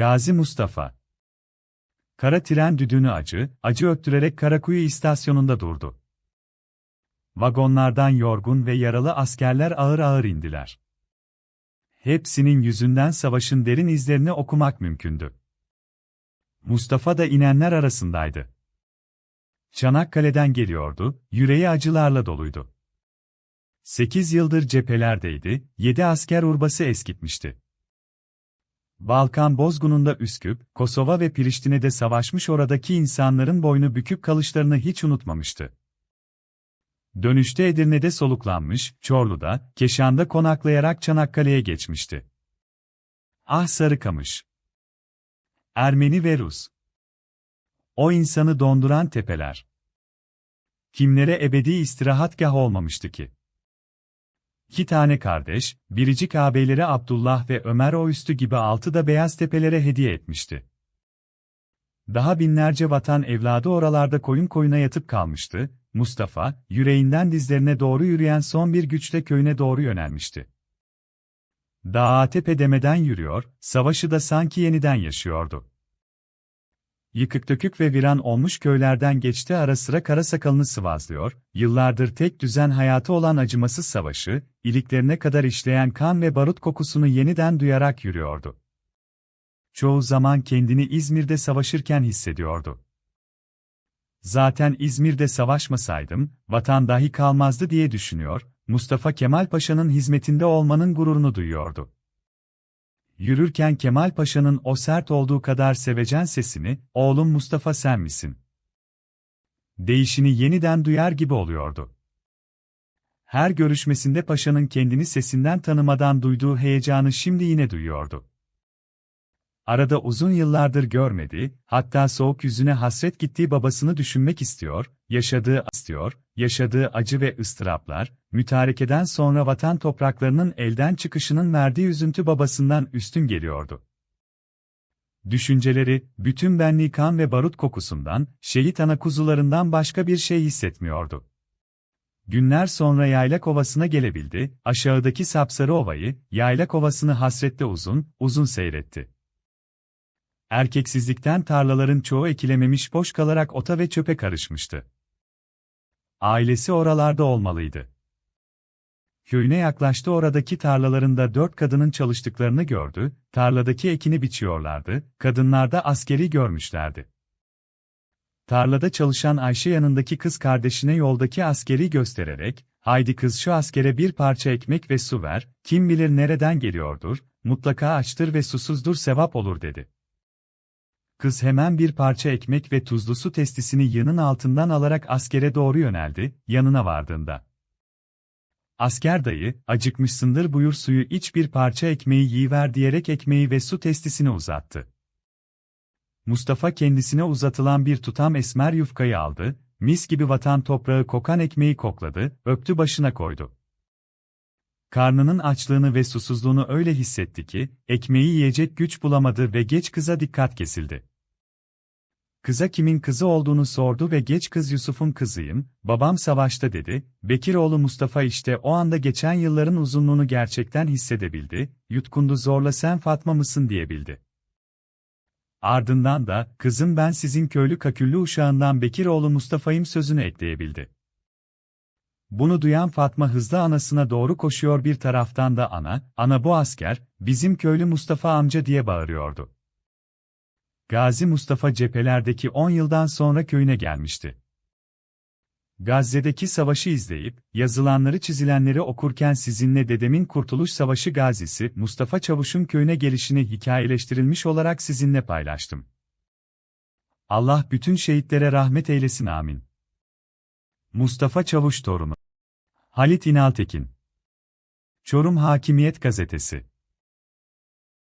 Gazi Mustafa. Kara tren düdüğünü acı, acı öttürerek Karakuyu istasyonunda durdu. Vagonlardan yorgun ve yaralı askerler ağır ağır indiler. Hepsinin yüzünden savaşın derin izlerini okumak mümkündü. Mustafa da inenler arasındaydı. Çanakkale'den geliyordu, yüreği acılarla doluydu. Sekiz yıldır cephelerdeydi, yedi asker urbası eskitmişti. Balkan bozgununda Üsküp, Kosova ve Priştine'de savaşmış oradaki insanların boynu bükük kalışlarını hiç unutmamıştı. Dönüşte Edirne'de soluklanmış, Çorlu'da, Keşan'da konaklayarak Çanakkale'ye geçmişti. Ah Sarıkamış! Ermeni ve Rus. O insanı donduran tepeler. Kimlere ebedi istirahatgah olmamıştı ki? İki tane kardeş, biricik ağabeyleri Abdullah ve Ömer o üstü gibi altı da beyaz tepelere hediye etmişti. Daha binlerce vatan evladı oralarda koyun koyuna yatıp kalmıştı, Mustafa, yüreğinden dizlerine doğru yürüyen son bir güçle köyüne doğru yönelmişti. Dağa tepe demeden yürüyor, savaşı da sanki yeniden yaşıyordu. Yıkık dökük ve viran olmuş köylerden geçti ara sıra kara sakalını sıvazlıyor, yıllardır tek düzen hayatı olan acımasız savaşı, iliklerine kadar işleyen kan ve barut kokusunu yeniden duyarak yürüyordu. Çoğu zaman kendini İzmir'de savaşırken hissediyordu. Zaten İzmir'de savaşmasaydım, vatan dahi kalmazdı diye düşünüyor, Mustafa Kemal Paşa'nın hizmetinde olmanın gururunu duyuyordu. Yürürken Kemal Paşa'nın o sert olduğu kadar sevecen sesini, oğlum Mustafa sen misin? Değişini yeniden duyar gibi oluyordu. Her görüşmesinde paşanın kendini sesinden tanımadan duyduğu heyecanı şimdi yine duyuyordu. Arada uzun yıllardır görmedi, hatta soğuk yüzüne hasret gittiği babasını düşünmek istiyor, yaşadığı istiyor, yaşadığı acı ve ıstıraplar, mütarekeden sonra vatan topraklarının elden çıkışının verdiği üzüntü babasından üstün geliyordu. Düşünceleri, bütün benliği kan ve barut kokusundan, şehit ana kuzularından başka bir şey hissetmiyordu. Günler sonra Yaylak Ovası'na gelebildi, aşağıdaki sapsarı ovayı, Yaylak Ovası'nı hasrette uzun, uzun seyretti. Erkeksizlikten tarlaların çoğu ekilememiş boş kalarak ota ve çöpe karışmıştı. Ailesi oralarda olmalıydı. Köyüne yaklaştı oradaki tarlalarında dört kadının çalıştıklarını gördü, tarladaki ekini biçiyorlardı, kadınlar da askeri görmüşlerdi. Tarlada çalışan Ayşe yanındaki kız kardeşine yoldaki askeri göstererek, haydi kız şu askere bir parça ekmek ve su ver, kim bilir nereden geliyordur, mutlaka açtır ve susuzdur sevap olur dedi. Kız hemen bir parça ekmek ve tuzlu su testisini yanın altından alarak askere doğru yöneldi, yanına vardığında. Asker dayı, acıkmışsındır buyur suyu iç bir parça ekmeği yiyiver diyerek ekmeği ve su testisini uzattı. Mustafa kendisine uzatılan bir tutam esmer yufkayı aldı, mis gibi vatan toprağı kokan ekmeği kokladı, öptü başına koydu. Karnının açlığını ve susuzluğunu öyle hissetti ki, ekmeği yiyecek güç bulamadı ve geç kıza dikkat kesildi. Kıza kimin kızı olduğunu sordu ve geç kız Yusuf'un kızıyım, babam savaşta dedi, Bekiroğlu Mustafa işte o anda geçen yılların uzunluğunu gerçekten hissedebildi, yutkundu zorla sen Fatma mısın diyebildi. Ardından da, kızım ben sizin köylü kaküllü uşağından Bekiroğlu Mustafa'yım sözünü ekleyebildi. Bunu duyan Fatma hızlı anasına doğru koşuyor bir taraftan da ana, ana bu asker, bizim köylü Mustafa amca diye bağırıyordu. Gazi Mustafa cephelerdeki 10 yıldan sonra köyüne gelmişti. Gazze'deki savaşı izleyip, yazılanları çizilenleri okurken sizinle dedemin Kurtuluş Savaşı gazisi Mustafa Çavuş'un köyüne gelişini hikayeleştirilmiş olarak sizinle paylaştım. Allah bütün şehitlere rahmet eylesin amin. Mustafa Çavuş torunu Halit İnaltekin Çorum Hakimiyet Gazetesi